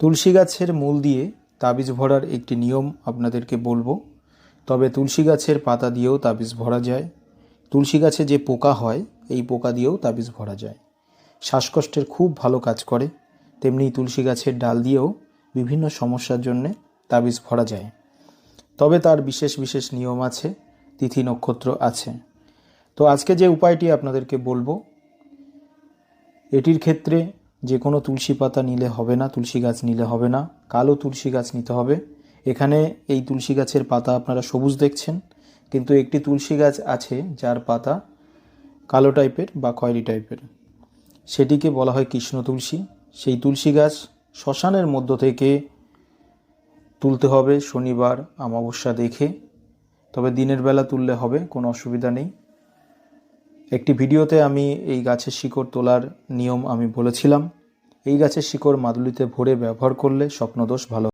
তুলসী গাছের মূল দিয়ে তাবিজ ভরার একটি নিয়ম আপনাদেরকে বলব। তবে তুলসী গাছের পাতা দিয়েও তাবিজ ভরা যায়। তুলসী গাছে যে পোকা হয়, এই পোকা দিয়েও তাবিজ ভরা যায়। শ্বাসকষ্টের খুব ভালো কাজ করে। তেমনি তুলসী গাছের ডাল দিয়েও বিভিন্ন সমস্যার জন্যে তাবিজ ভরা যায়। তবে তার বিশেষ বিশেষ নিয়ম আছে, তিথি নক্ষত্র আছে। তো আজকে যে উপায়টি আপনাদেরকে বলব, এটির ক্ষেত্রে যে কোনো তুলসী পাতা নিলে হবে না, তুলসী গাছ নিলে হবে না, কালো তুলসী গাছ নিতে হবে। এখানে এই তুলসী গাছের পাতা আপনারা সবুজ দেখছেন, কিন্তু একটি তুলসী গাছ আছে যার পাতা কালো টাইপের বা খয়েরি টাইপের। সেটিকে বলা হয় কৃষ্ণ তুলসী। সেই তুলসী গাছ শ্মশানের মধ্য থেকে তুলতে হবে, শনিবার, অমাবস্যা দেখে। তবে দিনের বেলা তুললে হবে, কোনো অসুবিধা নেই। একটি ভিডিওতে আমি এই গাছের শিকড় তোলার নিয়ম আমি বলেছিলাম। এই গাছের শিকড় মাদুলিতে ভরে ব্যবহার করলে স্বপ্নদোষ ভালো